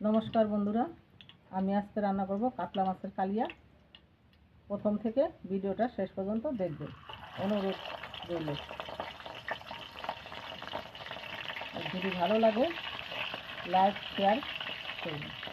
নমস্কার বন্ধুরা, আমি আজকে রান্না করব কাতলা মাছের কালিয়া। প্রথম থেকে ভিডিওটা শেষ পর্যন্ত দেখবে। অনুরোধ রইল। যদি ভালো লাগে, লাইক, শেয়ার করবেন।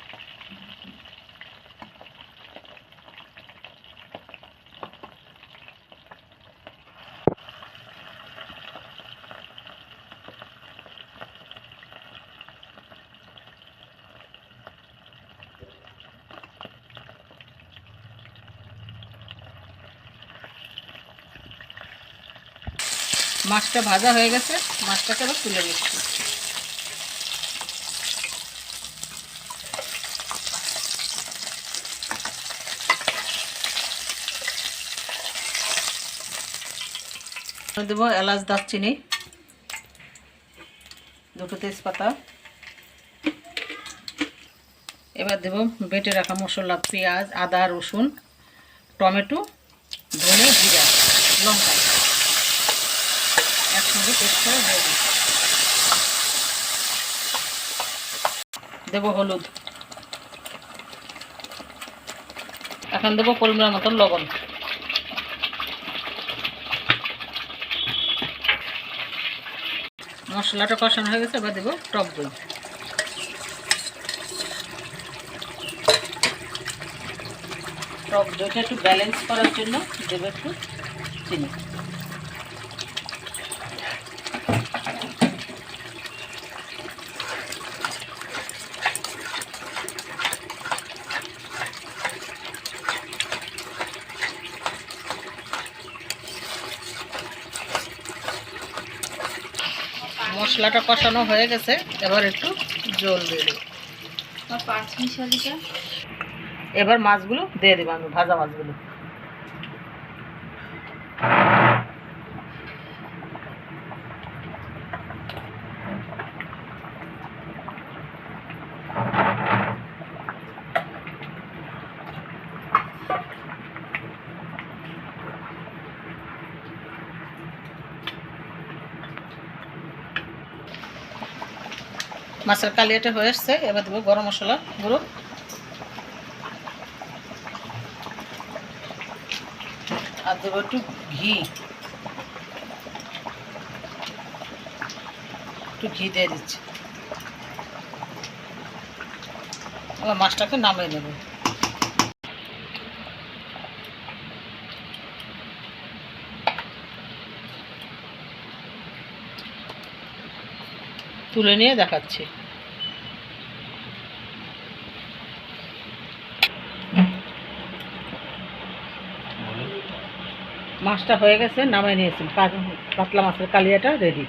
মাছটা ভাজা হয়ে গেছে, মাছটাকে আবার তুলে নিচ্ছি। দেবো এলাচ দারচিনি, দুটো তেজপাতা। এবার দেবো বেটে রাখা মশলা, পেঁয়াজ, আদা, রসুন, টমেটো, ধনে, জিরা, লঙ্কা। দিই দেবো হলুদ। এখন দেবো পরিমাণ মতন লবণ। মশলাটা কষানো হয়ে গেছে, এবার দেবো টক দই। টক দইটা একটু ব্যালেন্স করার জন্য দেবো একটু চিনি। মশলাটা কষানো হয়ে গেছে এবার একটু জল দিয়ে দেবো। এবার মাছগুলো দিয়ে দেবো আমি ভাজা মাছগুলো। মাছের কালিয়াটা হয়ে আসছে, এবার দেবো গরম মশলা, গুঁড়ো। আর দেবো একটু ঘি। একটু ঘি দিয়ে দিচ্ছি। এবার মাছটাকে নামিয়ে নেব। তুলে নিয়ে দেখাচ্ছি। মাছটা হয়ে গেছে নামিয়ে নিয়েছেন কাতলা মাছের কালিয়াটা রেডি